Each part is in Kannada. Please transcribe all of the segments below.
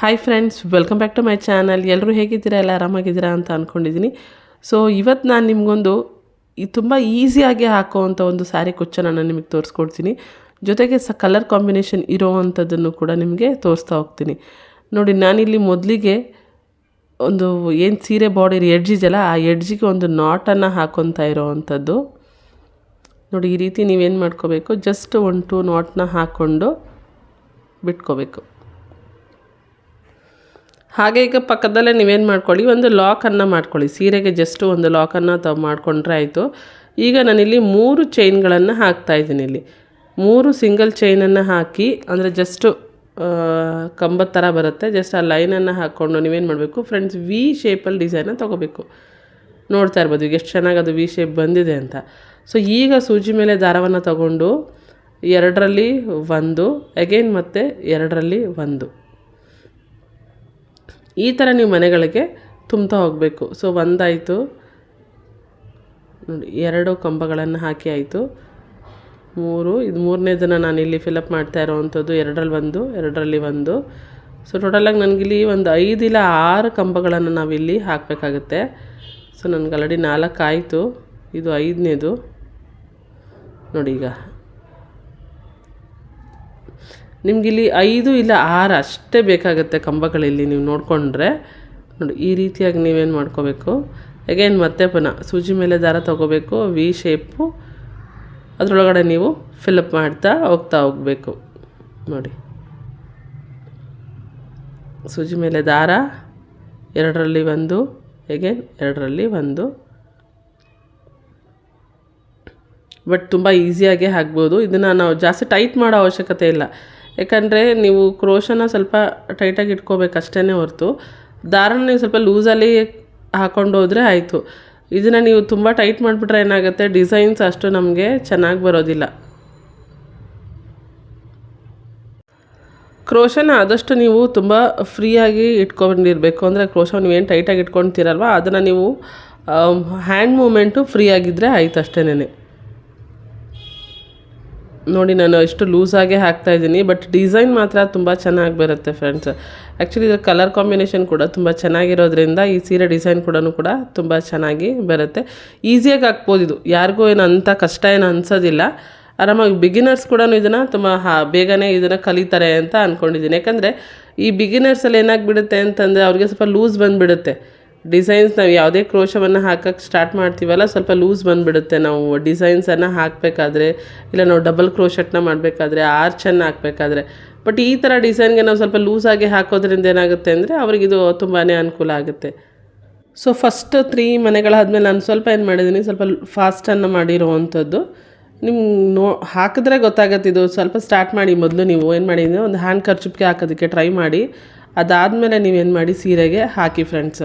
Hi friends welcome back to my channel ಎಲ್ಲರೂ ಹೇಗಿದ್ದೀರಾ? ಎಲ್ಲ ಆರಾಮಾಗಿದ್ದೀರಾ ಅಂತ ಅಂದ್ಕೊಂಡಿದ್ದೀನಿ ಸೊ ಇವತ್ತು ನಾನು ನಿಮಗೊಂದು ತುಂಬ ಈಸಿಯಾಗಿ ಹಾಕೋವಂಥ ಒಂದು ಸ್ಯಾರಿ ಕುಚ್ಚನ್ನು ನಾನು ನಿಮಗೆ ತೋರಿಸ್ಕೊಡ್ತೀನಿ. ಜೊತೆಗೆ ಸ ಕಲರ್ ಕಾಂಬಿನೇಷನ್ ಇರೋ ಅಂಥದ್ದನ್ನು ಕೂಡ ನಿಮಗೆ ತೋರಿಸ್ತಾ ಹೋಗ್ತೀನಿ. ನೋಡಿ, ನಾನಿಲ್ಲಿ ಮೊದಲಿಗೆ ಒಂದು ಏನು ಸೀರೆ ಬಾಡಿ ಎಡ್ಜ್ ಇದೆಯಲ್ಲ ಆ ಎಡ್ಜಿಗೆ ಒಂದು ನಾಟನ್ನು ಹಾಕೊತಾ ಇರೋವಂಥದ್ದು. ನೋಡಿ, ಈ ರೀತಿ ನೀವೇನು ಮಾಡ್ಕೋಬೇಕು? ಜಸ್ಟ್ ಒಂದು ಟೂ ನಾಟನ್ನ ಹಾಕ್ಕೊಂಡು ಬಿಟ್ಕೋಬೇಕು. ಹಾಗೆ ಈಗ ಪಕ್ಕದಲ್ಲೇ ನೀವೇನು ಮಾಡ್ಕೊಳ್ಳಿ, ಒಂದು ಲಾಕನ್ನು ಮಾಡ್ಕೊಳ್ಳಿ. ಸೀರೆಗೆ ಜಸ್ಟ್ ಒಂದು ಲಾಕನ್ನು ತ ಮಾಡಿಕೊಂಡ್ರೆ ಆಯಿತು. ಈಗ ನಾನಿಲ್ಲಿ ಮೂರು ಚೈನ್ಗಳನ್ನು ಹಾಕ್ತಾ ಇದ್ದೀನಿ ಇಲ್ಲಿ. ಮೂರು ಸಿಂಗಲ್ ಚೈನನ್ನು ಹಾಕಿ, ಅಂದರೆ ಜಸ್ಟು ಕಂಬದ ಥರ ಬರುತ್ತೆ. ಜಸ್ಟ್ ಆ ಲೈನನ್ನು ಹಾಕ್ಕೊಂಡು ನೀವೇನು ಮಾಡಬೇಕು ಫ್ರೆಂಡ್ಸ್ ವಿ ಶೇಪಲ್ಲಿ ಡಿಸೈನ ತೊಗೋಬೇಕು. ನೋಡ್ತಾ ಇರ್ಬೋದು, ಈಗ ಎಷ್ಟು ಚೆನ್ನಾಗಿ ಅದು ವಿ ಶೇಪ್ ಬಂದಿದೆ ಅಂತ. ಸೊ ಈಗ ಸೂಜಿ ಮೇಲೆ ದಾರವನ್ನು ತಗೊಂಡು, ಎರಡರಲ್ಲಿ ಒಂದು ಅಗೇನ್ ಮತ್ತು ಎರಡರಲ್ಲಿ ಒಂದು. ಈ ಥರ ನೀವು ಮನೆಗಳಿಗೆ ತುಂಬ್ತಾ ಹೋಗಬೇಕು. ಸೊ ಒಂದಾಯಿತು. ನೋಡಿ, ಎರಡು ಕಂಬಗಳನ್ನು ಹಾಕಿ ಆಯಿತು. ಮೂರು, ಇದು ಮೂರನೇದನ್ನು ನಾನು ಇಲ್ಲಿ ಫಿಲಪ್ ಮಾಡ್ತಾ ಇರೋವಂಥದ್ದು, ಎರಡರಲ್ಲಿ ಒಂದು ಎರಡರಲ್ಲಿ ಒಂದು. ಸೊ ಟೋಟಲಾಗಿ ನನಗಿಲ್ಲಿ ಒಂದು ಐದಿಲ್ಲ ಆರು ಕಂಬಗಳನ್ನು ನಾವಿಲ್ಲಿ ಹಾಕಬೇಕಾಗುತ್ತೆ. ಸೊ ನನಗೆ ಆಲ್ರೆಡಿ ನಾಲ್ಕು ಆಯಿತು ಇದು ಐದನೇದು. ನೋಡಿ ಈಗ. ನಿಮಗಿಲ್ಲಿ ಐದು ಇಲ್ಲ ಆರು ಅಷ್ಟೇ ಬೇಕಾಗುತ್ತೆ ಕಂಬಗಳಲ್ಲಿ ನೀವು ನೋಡಿಕೊಂಡ್ರೆ. ನೋಡಿ, ಈ ರೀತಿಯಾಗಿ ನೀವೇನು ಮಾಡ್ಕೋಬೇಕು? ಅಗೇನ್ ಮತ್ತೆ ಪುನಃ ಸೂಜಿ ಮೇಲೆ ದಾರ ತೊಗೋಬೇಕು ವಿ ಶೇಪು ಅದರೊಳಗಡೆ ನೀವು ಫಿಲಪ್ ಮಾಡ್ತಾ ಹೋಗ್ತಾ ಹೋಗಬೇಕು. ನೋಡಿ. ಸೂಜಿ ಮೇಲೆ ದಾರ, ಎರಡರಲ್ಲಿ ಒಂದು ಎಗೇನ್ ಎರಡರಲ್ಲಿ ಒಂದು. ಬಟ್ ತುಂಬ ಈಸಿಯಾಗಿ ಹಾಕ್ಬೋದು. ಇದನ್ನು ನಾವು ಜಾಸ್ತಿ ಟೈಟ್ ಮಾಡೋ ಅವಶ್ಯಕತೆ ಇಲ್ಲ. ಯಾಕಂದರೆ ನೀವು ಕ್ರೋಶನ ಸ್ವಲ್ಪ ಟೈಟಾಗಿ ಇಟ್ಕೋಬೇಕು ಅಷ್ಟೇ ಹೊರತು. ದಾರನ ನೀವು ಸ್ವಲ್ಪ ಲೂಸಲ್ಲಿ ಹಾಕ್ಕೊಂಡು ಹೋದರೆ ಆಯಿತು. ಇದನ್ನು ನೀವು ತುಂಬ ಟೈಟ್ ಮಾಡಿಬಿಟ್ರೆ ಏನಾಗುತ್ತೆ? ಡಿಸೈನ್ಸ್ ಅಷ್ಟು ನಮಗೆ ಚೆನ್ನಾಗಿ ಬರೋದಿಲ್ಲ. ಕ್ರೋಶನ ಆದಷ್ಟು ನೀವು ತುಂಬ ಫ್ರೀಯಾಗಿ ಇಟ್ಕೊಂಡಿರಬೇಕು. ಅಂದರೆ ಕ್ರೋಶ ನೀವೇನು ಟೈಟಾಗಿ ಇಟ್ಕೊಳ್ತೀರಲ್ವ ಅದನ್ನು ನೀವು ಹ್ಯಾಂಡ್ ಮೂಮೆಂಟು ಫ್ರೀ ಆಗಿದ್ದರೆ ಆಯ್ತು ಅಷ್ಟೇನೆ ನೋಡಿ, ನಾನು ಇಷ್ಟು ಲೂಸಾಗೆ ಹಾಕ್ತಾ ಇದ್ದೀನಿ ಬಟ್ ಡಿಸೈನ್ ಮಾತ್ರ ತುಂಬ ಚೆನ್ನಾಗಿ ಬರುತ್ತೆ ಫ್ರೆಂಡ್ಸ್ ಆ್ಯಕ್ಚುಲಿ ಇದರ ಕಲರ್ ಕಾಂಬಿನೇಷನ್ ಕೂಡ ತುಂಬ ಚೆನ್ನಾಗಿರೋದ್ರಿಂದ ಈ ಸೀರೆ ಡಿಸೈನ್ ಕೂಡ ಕೂಡ ತುಂಬ ಚೆನ್ನಾಗಿ ಬರುತ್ತೆ. ಈಸಿಯಾಗಿ ಹಾಕ್ಬೋದು ಇದು. ಯಾರಿಗೂ ಏನು ಅಂಥ ಕಷ್ಟ ಏನು ಅನ್ಸೋದಿಲ್ಲ. ಆರಾಮಾಗಿ ಬಿಗಿನರ್ಸ್ ಕೂಡ ಇದನ್ನು ತುಂಬ ಹಾ, ಬೇಗನೆ ಇದನ್ನು ಕಲಿತಾರೆ ಅಂತ ಅಂದ್ಕೊಂಡಿದ್ದೀನಿ ಯಾಕಂದರೆ ಈ ಬಿಗಿನರ್ಸಲ್ಲಿ ಏನಾಗಿಬಿಡುತ್ತೆ ಅಂತಂದರೆ ಅವ್ರಿಗೆ ಸ್ವಲ್ಪ ಲೂಸ್ ಬಂದುಬಿಡುತ್ತೆ. ಡಿಸೈನ್ಸ್ ನಾವು ಯಾವುದೇ ಕ್ರೋಶವನ್ನು ಹಾಕಕ್ಕೆ ಸ್ಟಾರ್ಟ್ ಮಾಡ್ತೀವಲ್ಲ, ಸ್ವಲ್ಪ ಲೂಸ್ ಬಂದುಬಿಡುತ್ತೆ. ನಾವು ಡಿಸೈನ್ಸನ್ನು ಹಾಕಬೇಕಾದ್ರೆ, ಇಲ್ಲ ನಾವು ಡಬಲ್ ಕ್ರೋಶಟ್ನ ಮಾಡಬೇಕಾದ್ರೆ ಆರ್ಚನ್ನು ಹಾಕಬೇಕಾದ್ರೆ. ಬಟ್ ಈ ಥರ ಡಿಸೈನ್ಗೆ ನಾವು ಸ್ವಲ್ಪ ಲೂಸಾಗಿ ಹಾಕೋದ್ರಿಂದ ಏನಾಗುತ್ತೆ ಅಂದರೆ ಅವ್ರಿಗಿದು ತುಂಬಾ ಅನುಕೂಲ ಆಗುತ್ತೆ. ಸೊ ಫಸ್ಟ್ ತ್ರೀ ಮನೆಗಳಾದಮೇಲೆ ನಾನು ಸ್ವಲ್ಪ ಏನು ಮಾಡಿದ್ದೀನಿ ಸ್ವಲ್ಪ ಫಾಸ್ಟನ್ನು ಮಾಡಿರೋವಂಥದ್ದು. ನಿಮ್ಗೆ ನೋ, ಹಾಕಿದ್ರೆ ಗೊತ್ತಾಗತ್ತೆ ಇದು ಸ್ವಲ್ಪ ಸ್ಟಾರ್ಟ್ ಮಾಡಿ ಮೊದಲು ನೀವು ಏನು ಮಾಡಿದ್ದೀನಿ ಒಂದು ಹ್ಯಾಂಡ್ ಖರ್ಚಿಪ್ಗೆ ಹಾಕೋದಕ್ಕೆ ಟ್ರೈ ಮಾಡಿ. ಅದಾದಮೇಲೆ ನೀವೇನು ಮಾಡಿ, ಸೀರೆಗೆ ಹಾಕಿ ಫ್ರೆಂಡ್ಸ್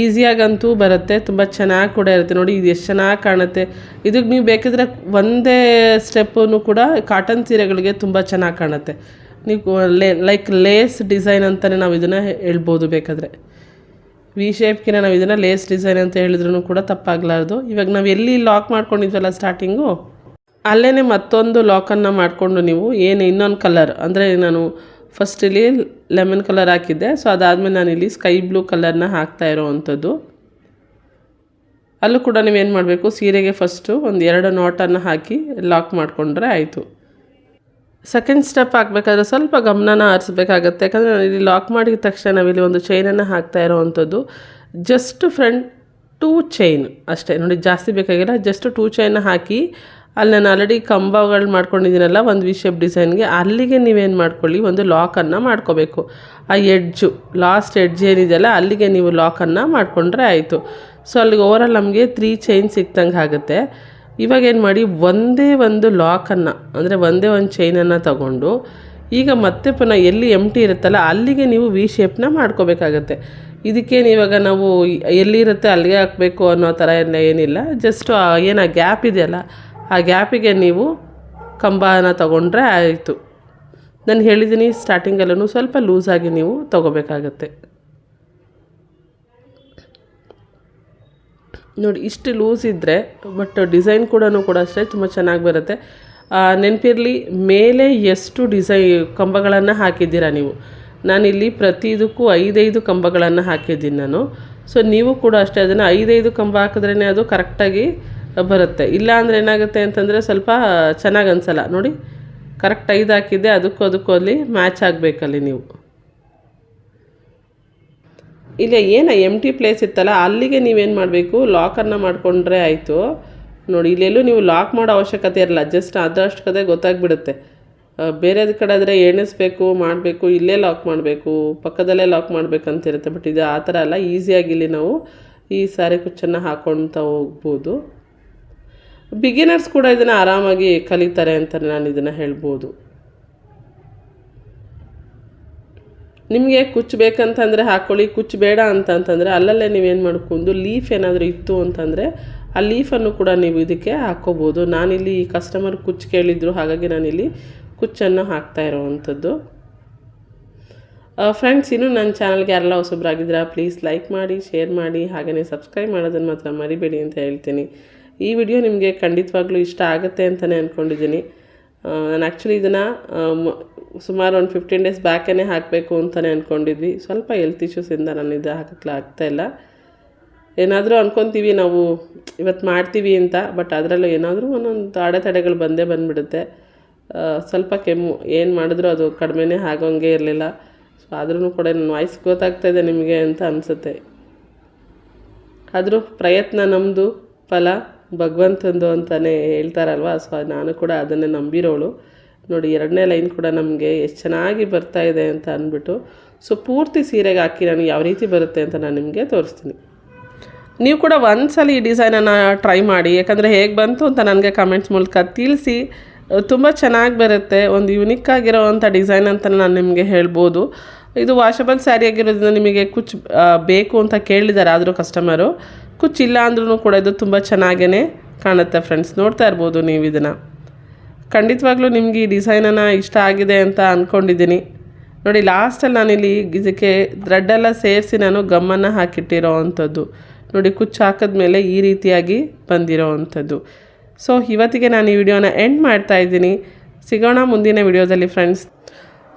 ಈಸಿಯಾಗಂತೂ ಬರುತ್ತೆ, ತುಂಬ ಚೆನ್ನಾಗಿ ಕೂಡ ಇರುತ್ತೆ. ನೋಡಿ, ಇದು ಎಷ್ಟು ಚೆನ್ನಾಗಿ ಕಾಣುತ್ತೆ. ಇದಕ್ಕೆ ನೀವು ಬೇಕಿದ್ರೆ ಒಂದೇ ಸ್ಟೆಪ್ಪನ್ನು ಕೂಡ ಕಾಟನ್ ಸೀರೆಗಳಿಗೆ ತುಂಬ ಚೆನ್ನಾಗಿ ಕಾಣುತ್ತೆ. ನೀವು ಲೇ, ಲೈಕ್ ಲೇಸ್ ಡಿಸೈನ್ ಅಂತಲೇ ನಾವು ಇದನ್ನು ಹೇಳ್ಬೋದು ಬೇಕಾದರೆ. ವಿ ಶೇಪ್ಗಿನ ನಾವು ಇದನ್ನು ಲೇಸ್ ಡಿಸೈನ್ ಅಂತ ಹೇಳಿದ್ರೂ ಕೂಡ ತಪ್ಪಾಗಲಾರ್ದು. ಇವಾಗ ನಾವು ಎಲ್ಲಿ ಲಾಕ್ ಮಾಡ್ಕೊಂಡಿದ್ವಲ್ಲ ಸ್ಟಾರ್ಟಿಂಗು? ಅಲ್ಲೇ ಮತ್ತೊಂದು ಲಾಕನ್ನು ಮಾಡಿಕೊಂಡು ನೀವು, ಏನು ಇನ್ನೊಂದು ಕಲರ್ ಅಂದರೆ ನಾನು ಫಸ್ಟ್ ಇಲ್ಲಿ ಲೆಮನ್ ಕಲರ್ ಹಾಕಿದ್ದೆ. ಸೊ ಅದಾದಮೇಲೆ ನಾನಿಲ್ಲಿ ಸ್ಕೈ ಬ್ಲೂ ಕಲರ್ನ ಹಾಕ್ತಾ ಇರೋವಂಥದ್ದು. ಅಲ್ಲೂ ಕೂಡ ನೀವೇನು ಮಾಡಬೇಕು? ಸೀರೆಗೆ ಫಸ್ಟು ಒಂದು ಎರಡು ನಾಟನ್ನು ಹಾಕಿ ಲಾಕ್ ಮಾಡಿಕೊಂಡ್ರೆ ಆಯಿತು. ಸೆಕೆಂಡ್ ಸ್ಟೆಪ್ ಹಾಕಬೇಕಾದ್ರೆ ಸ್ವಲ್ಪ ಗಮನನ ಹರಿಸ್ಬೇಕಾಗತ್ತೆ ಯಾಕಂದರೆ ನಾನು ಇಲ್ಲಿ ಲಾಕ್ ಮಾಡಿದ ತಕ್ಷಣ ನಾವಿಲ್ಲಿ ಒಂದು ಚೈನನ್ನು ಹಾಕ್ತಾ ಇರೋವಂಥದ್ದು. ಜಸ್ಟ್ ಫ್ರಂಟ್ ಟೂ ಚೈನ್ ಅಷ್ಟೇ. ನೋಡಿ ಜಾಸ್ತಿ ಬೇಕಾಗಿಲ್ಲ. ಜಸ್ಟ್ ಟೂ ಚೈನ್ ಹಾಕಿ ಅಲ್ಲಿ ನಾನು ಆಲ್ರೆಡಿ ಕಂಬಗಳು ಮಾಡ್ಕೊಂಡಿದ್ದೀನಲ್ಲ, ಒಂದು ವಿ ಶೇಪ್ ಡಿಸೈನ್ಗೆ ಅಲ್ಲಿಗೆ ನೀವೇನು ಮಾಡ್ಕೊಳ್ಳಿ, ಒಂದು ಲಾಕನ್ನು ಮಾಡ್ಕೋಬೇಕು. ಆ ಎಡ್ಜು ಲಾಸ್ಟ್ ಎಡ್ಜ್ ಏನಿದೆಯಲ್ಲ, ಅಲ್ಲಿಗೆ ನೀವು ಲಾಕನ್ನು ಮಾಡಿಕೊಂಡ್ರೆ ಆಯಿತು. ಸೊ ಅಲ್ಲಿಗೆ ಓವರಾಲ್ ನಮಗೆ ತ್ರೀ ಚೈನ್ ಸಿಕ್ತಂಗೆ ಆಗುತ್ತೆ. ಇವಾಗ ಏನು ಮಾಡಿ, ಒಂದೇ ಒಂದು ಲಾಕನ್ನು ಅಂದರೆ ಒಂದೇ ಒಂದು ಚೈನನ್ನು ತಗೊಂಡು, ಈಗ ಮತ್ತೆ ಪುನಃ ಎಲ್ಲಿ ಎಂಟಿ ಇರುತ್ತಲ್ಲ, ಅಲ್ಲಿಗೆ ನೀವು ವಿ ಶೇಪ್ನ ಮಾಡ್ಕೋಬೇಕಾಗತ್ತೆ. ಇದಕ್ಕೇನು ಇವಾಗ ನಾವು ಎಲ್ಲಿರುತ್ತೆ ಅಲ್ಲಿಗೆ ಹಾಕಬೇಕು ಅನ್ನೋ ಥರ ಎಲ್ಲ ಏನಿಲ್ಲ. ಜಸ್ಟ್ ಏನು ಆ ಗ್ಯಾಪ್ ಇದೆಯಲ್ಲ ಆ ಗ್ಯಾಪಿಗೆ ನೀವು ಕಂಬನ ತಗೊಂಡ್ರೆ ಆಯಿತು. ನಾನು ಹೇಳಿದ್ದೀನಿ ಸ್ಟಾರ್ಟಿಂಗಲ್ಲೂ ಸ್ವಲ್ಪ ಲೂಸಾಗಿ ನೀವು ತೊಗೋಬೇಕಾಗತ್ತೆ. ನೋಡಿ, ಇಷ್ಟು ಲೂಸ್ ಇದ್ದರೆ ಬಟ್ ಡಿಸೈನ್ ಕೂಡ ಕೂಡ ಅಷ್ಟೇ ತುಂಬ ಚೆನ್ನಾಗಿ ಬರುತ್ತೆ. ನೆನಪಿರಲಿ, ಮೇಲೆ ಎಷ್ಟು ಡಿಸೈ ಕಂಬಗಳನ್ನು ಹಾಕಿದ್ದೀರಾ ನೀವು? ನಾನಿಲ್ಲಿ ಪ್ರತಿದಕ್ಕೂ ಐದೈದು ಕಂಬಗಳನ್ನು ಹಾಕಿದ್ದೀನಿ ನಾನು. ಸೊ ನೀವು ಕೂಡ ಅಷ್ಟೇ ಅದನ್ನು ಐದೈದು ಕಂಬ ಹಾಕಿದ್ರೇ ಅದು ಕರೆಕ್ಟಾಗಿ ಬರುತ್ತೆ. ಇಲ್ಲ ಅಂದರೆ ಏನಾಗುತ್ತೆ ಅಂತಂದರೆ ಸ್ವಲ್ಪ ಚೆನ್ನಾಗಿ ಅನಿಸಲ್ಲ ನೋಡಿ ಕರೆಕ್ಟ್ ಐದು ಹಾಕಿದ್ದೆ, ಅದಕ್ಕೂ ಅದಕ್ಕೂ ಅಲ್ಲಿ ಮ್ಯಾಚ್ ಆಗಬೇಕಲ್ಲಿ ನೀವು. ಇಲ್ಲ ಏನು ಎಂ ಟಿ ಪ್ಲೇಸ್ ಇತ್ತಲ್ಲ, ಅಲ್ಲಿಗೆ ನೀವೇನು ಮಾಡಬೇಕು? ಲಾಕನ್ನು ಮಾಡಿಕೊಂಡ್ರೆ ಆಯಿತು. ನೋಡಿ, ಇಲ್ಲೆಲ್ಲೂ ನೀವು ಲಾಕ್ ಮಾಡೋ ಅವಶ್ಯಕತೆ ಇರಲ್ಲ. ಜಸ್ಟ್ ಅದರಷ್ಟು ಕತೆ ಗೊತ್ತಾಗ್ಬಿಡುತ್ತೆ. ಬೇರೆದ ಕಡೆ ಆದರೆ ಎಣಿಸ್ಬೇಕು, ಮಾಡಬೇಕು, ಇಲ್ಲೇ ಲಾಕ್ ಮಾಡಬೇಕು, ಪಕ್ಕದಲ್ಲೇ ಲಾಕ್ ಮಾಡಬೇಕಂತಿರುತ್ತೆ. ಬಟ್ ಇದು ಆ ಥರ ಅಲ್ಲ ಈಸಿಯಾಗಿ ಇಲ್ಲಿ ನಾವು ಈ ಸಾರಿ ಕುಚ್ಚನ್ನು ಹಾಕ್ಕೊಳ್ತಾ ಹೋಗ್ಬೋದು. ಬಿಗಿನರ್ಸ್ ಕೂಡ ಇದನ್ನು ಆರಾಮಾಗಿ ಕಲಿತಾರೆ ಅಂತ ನಾನು ಇದನ್ನು ಹೇಳ್ಬೋದು. ನಿಮಗೆ ಕುಚ್ಚು ಬೇಕಂತಂದರೆ ಹಾಕ್ಕೊಳ್ಳಿ ಕುಚ್ಚು ಬೇಡ ಅಂತಂತಂದರೆ ಅಲ್ಲಲ್ಲೇ ನೀವೇನು ಮಾಡ್ಕೊಂಡು ಲೀಫ್ ಏನಾದರೂ ಇತ್ತು ಅಂತಂದರೆ ಆ ಲೀಫನ್ನು ಕೂಡ ನೀವು ಇದಕ್ಕೆ ಹಾಕ್ಕೋಬೋದು ನಾನಿಲ್ಲಿ ಈ ಕಸ್ಟಮರ್ ಕುಚ್ಚು ಕೇಳಿದ್ರು, ಹಾಗಾಗಿ ನಾನಿಲ್ಲಿ ಕುಚ್ಚನ್ನು ಹಾಕ್ತಾ ಇರೋವಂಥದ್ದು. ಫ್ರೆಂಡ್ಸ್ ಇನ್ನೂ ನನ್ನ ಚಾನಲ್ಗೆ ಯಾರೆಲ್ಲ ಹೊಸಬ್ರಾಗಿದ್ದೀರಾ ಪ್ಲೀಸ್ ಲೈಕ್ ಮಾಡಿ ಶೇರ್ ಮಾಡಿ ಹಾಗೆಯೇ ಸಬ್ಸ್ಕ್ರೈಬ್ ಮಾಡೋದನ್ನು ಮಾತ್ರ ಮರಿಬೇಡಿ ಅಂತ ಹೇಳ್ತೀನಿ. ಈ ವಿಡಿಯೋ ನಿಮಗೆ ಖಂಡಿತವಾಗ್ಲೂ ಇಷ್ಟ ಆಗುತ್ತೆ ಅಂತಲೇ ಅಂದ್ಕೊಂಡಿದ್ದೀನಿ ನಾನು ಆ್ಯಕ್ಚುಲಿ ಇದನ್ನು ಸುಮಾರು ಒಂದು ಫಿಫ್ಟೀನ್ ಡೇಸ್ ಬ್ಯಾಕೇ ಹಾಕಬೇಕು ಅಂತಲೇ ಅಂದ್ಕೊಂಡಿದ್ವಿ ಸ್ವಲ್ಪ ಹೆಲ್ತ್ ಇಶ್ಯೂಸಿಂದ ನಾನು ಇದು ಹಾಕಕ್ಕೆ ಆಗ್ತಾಯಿಲ್ಲ ಏನಾದರೂ ಅಂದ್ಕೊತೀವಿ ನಾವು ಇವತ್ತು ಮಾಡ್ತೀವಿ ಅಂತ ಬಟ್ ಅದರಲ್ಲೂ ಏನಾದರೂ ಒಂದೊಂದು ಅಡೆತಡೆಗಳು ಬಂದೇ ಬಂದುಬಿಡುತ್ತೆ. ಸ್ವಲ್ಪ ಕೆಮ್ಮು, ಏನು ಮಾಡಿದ್ರೂ ಅದು ಕಡಿಮೆನೇ ಆಗೋಂಗೆ ಇರಲಿಲ್ಲ. ಸೊ ಆದ್ರೂ ಕೂಡ ನನ್ನ ವಾಯ್ಸ್ ಗೊತ್ತಾಗ್ತಾಯಿದೆ ನಿಮಗೆ ಅಂತ ಅನಿಸುತ್ತೆ. ಆದರೂ ಪ್ರಯತ್ನ ನಮ್ಮದು ಫಲ. ಭಗವಂತಂದು ಅಂತಲೇ ಹೇಳ್ತಾರಲ್ವ? ಸೊ ನಾನು ಕೂಡ ಅದನ್ನೇ ನಂಬಿರೋಳು. ನೋಡಿ, ಎರಡನೇ ಲೈನ್ ಕೂಡ ನಮಗೆ ಎಷ್ಟು ಚೆನ್ನಾಗಿ ಬರ್ತಾ ಇದೆ ಅಂತ ಅಂದ್ಬಿಟ್ಟು ಸೊ ಪೂರ್ತಿ ಸೀರೆಗೆ ಹಾಕಿ ನಾನು ಯಾವ ರೀತಿ ಬರುತ್ತೆ ಅಂತ ನಾನು ನಿಮಗೆ ತೋರಿಸ್ತೀನಿ. ನೀವು ಕೂಡ ಒಂದ್ಸಲ ಈ ಡಿಸೈನನ್ನು ಟ್ರೈ ಮಾಡಿ, ಯಾಕಂದರೆ ಹೇಗೆ ಬಂತು ಅಂತ ನನಗೆ ಕಮೆಂಟ್ಸ್ ಮೂಲಕ ತಿಳಿಸಿ, ತುಂಬ ಚೆನ್ನಾಗಿ ಬರುತ್ತೆ, ಒಂದು ಯುನಿಕ್ ಆಗಿರೋವಂಥ ಡಿಸೈನ್ ಅಂತ ನಾನು ನಿಮಗೆ ಹೇಳ್ಬೋದು. ಇದು ವಾಷಬಲ್ ಸ್ಯಾರಿ ಆಗಿರೋದ್ರಿಂದ ನಿಮಗೆ ಕುಚ್ ಬೇಕು ಅಂತ ಕೇಳಿದ್ದಾರೆ. ಆದರೂ ಕಸ್ಟಮರು ಇಲ್ಲ ಅಂದ್ರೂ ಕೂಡ ಇದು ತುಂಬ ಚೆನ್ನಾಗೇ ಕಾಣುತ್ತೆ ಫ್ರೆಂಡ್ಸ್ ನೋಡ್ತಾ ಇರ್ಬೋದು ನೀವು ಇದನ್ನು. ಖಂಡಿತವಾಗ್ಲೂ ನಿಮಗೆ ಈ ಡಿಸೈನನ್ನು ಇಷ್ಟ ಆಗಿದೆ ಅಂತ ಅಂದ್ಕೊಂಡಿದ್ದೀನಿ ನೋಡಿ ಲಾಸ್ಟಲ್ಲಿ ನಾನಿಲ್ಲಿ ಇದಕ್ಕೆ ಥ್ರೆಡ್ಡೆಲ್ಲ ಸೇರಿಸಿ ನಾನು ಗಮ್ಮನ್ನು ಹಾಕಿಟ್ಟಿರೋ ಅಂಥದ್ದು. ನೋಡಿ ಕುಚ್ಚು ಹಾಕಿದ್ಮೇಲೆ ಈ ರೀತಿಯಾಗಿ ಬಂದಿರೋ ಅಂಥದ್ದು. ಸೊ ಇವತ್ತಿಗೆ ನಾನು ಈ ವಿಡಿಯೋನ ಎಂಡ್ ಮಾಡ್ತಾ ಇದ್ದೀನಿ. ಸಿಗೋಣ ಮುಂದಿನ ವಿಡಿಯೋದಲ್ಲಿ friends